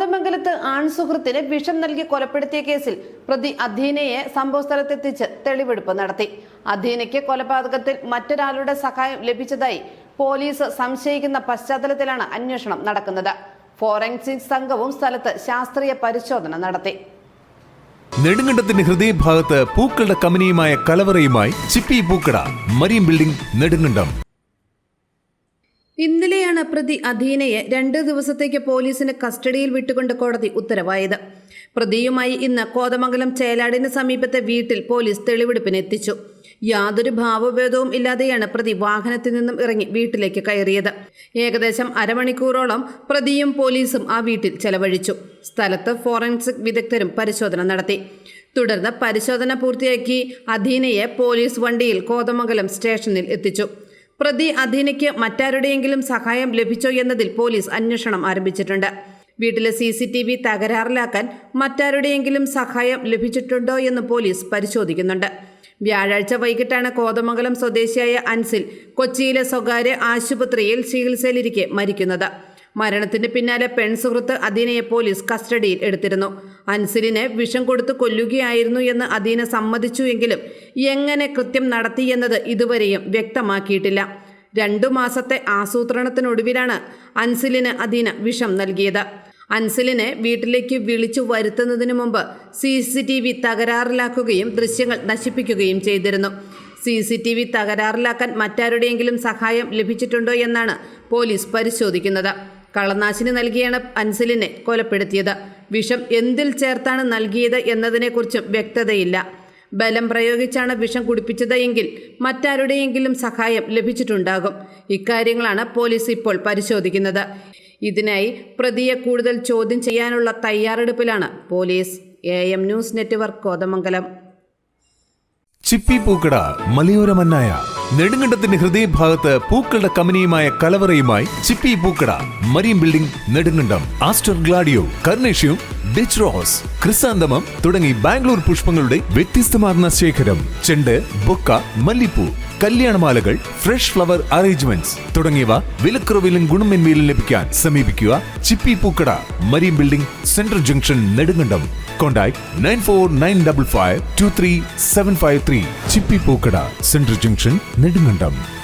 കോതമംഗലത്ത് ആൺസുഹൃത്തിന് വിഷം നൽകി കൊലപ്പെടുത്തിയ കേസിൽ പ്രതി അധീനയെ സംഭവസ്ഥലത്തെത്തിച്ച് തെളിവെടുപ്പ് നടത്തി. അധീനയ്ക്ക് കൊലപാതകത്തിൽ മറ്റൊരാളുടെ സഹായം ലഭിച്ചതായി പോലീസ് സംശയിക്കുന്ന പശ്ചാത്തലത്തിലാണ് അന്വേഷണം നടക്കുന്നത്. ഫോറൻസിക് സംഘവും സ്ഥലത്ത് ശാസ്ത്രീയ പരിശോധന നടത്തി. നെടുങ്കണ്ടത്തിന്റെ ഹൃദയഭാഗത്ത് പൂക്കളുടെ കമ്പനിയുമായ കലവറയുമായി ചിപ്പി പൂക്കട മരിയം ബിൽഡിംഗ് നെടുങ്കണ്ടം. ഇന്നലെയാണ് പ്രതി അധീനയെ രണ്ട് ദിവസത്തേക്ക് പോലീസിന് കസ്റ്റഡിയിൽ വിട്ടുകൊണ്ട് കോടതി ഉത്തരവായത്. പ്രതിയുമായി ഇന്ന് കോതമംഗലം ചേലാടിന് സമീപത്തെ വീട്ടിൽ പോലീസ് തെളിവെടുപ്പിനെത്തിച്ചു. യാതൊരു ഭാവഭേദവും ഇല്ലാതെയാണ് പ്രതി വാഹനത്തിൽ നിന്നും ഇറങ്ങി വീട്ടിലേക്ക് കയറിയത്. ഏകദേശം അരമണിക്കൂറോളം പ്രതിയും പോലീസും ആ വീട്ടിൽ ചെലവഴിച്ചു. സ്ഥലത്ത് ഫോറൻസിക് വിദഗ്ധരും പരിശോധന നടത്തി. തുടർന്ന് പരിശോധന പൂർത്തിയാക്കി അധീനയെ പോലീസ് വണ്ടിയിൽ കോതമംഗലം സ്റ്റേഷനിൽ എത്തിച്ചു. പ്രതി അധീനയ്ക്ക് മറ്റാരുടെയെങ്കിലും സഹായം ലഭിച്ചോ എന്നതിൽ പോലീസ് അന്വേഷണം ആരംഭിച്ചിട്ടുണ്ട്. വീട്ടിലെ സി സി ടി വി തകരാറിലാക്കാൻ മറ്റാരുടെയെങ്കിലും സഹായം ലഭിച്ചിട്ടുണ്ടോ എന്ന് പോലീസ് പരിശോധിക്കുന്നുണ്ട്. വ്യാഴാഴ്ച വൈകിട്ടാണ് കോതമംഗലം സ്വദേശിയായ അൻസിൽ കൊച്ചിയിലെ സ്വകാര്യ ആശുപത്രിയിൽ ചികിത്സയിലിരിക്കെ മരിക്കുന്നത്. മരണത്തിന് പിന്നാലെ പെൺസുഹൃത്ത് അദീനയെ പോലീസ് കസ്റ്റഡിയിൽ എടുത്തിരുന്നു. അൻസിലിനെ വിഷം കൊടുത്ത് കൊല്ലുകയായിരുന്നു എന്ന് അദീന സമ്മതിച്ചു എങ്കിലും എങ്ങനെ കൃത്യം നടത്തിയെന്നത് ഇതുവരെയും വ്യക്തമാക്കിയിട്ടില്ല. രണ്ടു മാസത്തെ ആസൂത്രണത്തിനൊടുവിലാണ് അൻസിലിന് അധീന വിഷം നൽകിയത്. അൻസിലിനെ വീട്ടിലേക്ക് വിളിച്ചു വരുത്തുന്നതിന് മുമ്പ് സി സി ടി വി തകരാറിലാക്കുകയും ദൃശ്യങ്ങൾ നശിപ്പിക്കുകയും ചെയ്തിരുന്നു. സി സി ടി വി തകരാറിലാക്കാൻ മറ്റാരുടെയെങ്കിലും സഹായം ലഭിച്ചിട്ടുണ്ടോ എന്നാണ് പോലീസ് പരിശോധിക്കുന്നത്. കളനാശിനി നൽകിയാണ് അൻസിലിനെ കൊലപ്പെടുത്തിയത്. വിഷം എന്തിൽ ചേർത്താണ് നൽകിയത് എന്നതിനെക്കുറിച്ചും വ്യക്തതയില്ല. ബലം പ്രയോഗിച്ചാണ് വിഷം കുടിപ്പിച്ചത് എങ്കിൽ മറ്റാരുടെയെങ്കിലും സഹായം ലഭിച്ചിട്ടുണ്ടാകും. ഇക്കാര്യങ്ങളാണ് പോലീസ് ഇപ്പോൾ പരിശോധിക്കുന്നത്. ഇതിനായി പ്രതിയെ കൂടുതൽ ചോദ്യം ചെയ്യാനുള്ള തയ്യാറെടുപ്പിലാണ് police. A M news network Kothamangalam. Chippi Pookkada മലയോര മന്നായ നെടുങ്കണ്ടത്തിന്റെ ഹൃദയഭാഗത്ത് പൂക്കളുടെ കമ്പനിയുമായ കലവറയുമായി Chippi പൂക്കട marine building Nedumkandam aster gladio carnation ditch rose chrysanthemum തുടങ്ങി ബാംഗ്ലൂർ പുഷ്പങ്ങളുടെ വ്യത്യസ്തമാർന്ന ശേഖരം ചെണ്ട് ബൊക്ക മല്ലിപ്പൂ കല്യാണമാലകൾ ഫ്രഷ് ഫ്ലവർ അറേഞ്ച്മെന്റ്സ് തുടങ്ങിയവ വിലക്കുറവിലും ഗുണമേന്മയിലും ലഭിക്കാൻ സമീപിക്കുക Chippi പൂക്കട marine building central junction Nedumkandam. Contact nine four nine double five two three seven five three Chippi പൂക്കട central junction Nedumkandam.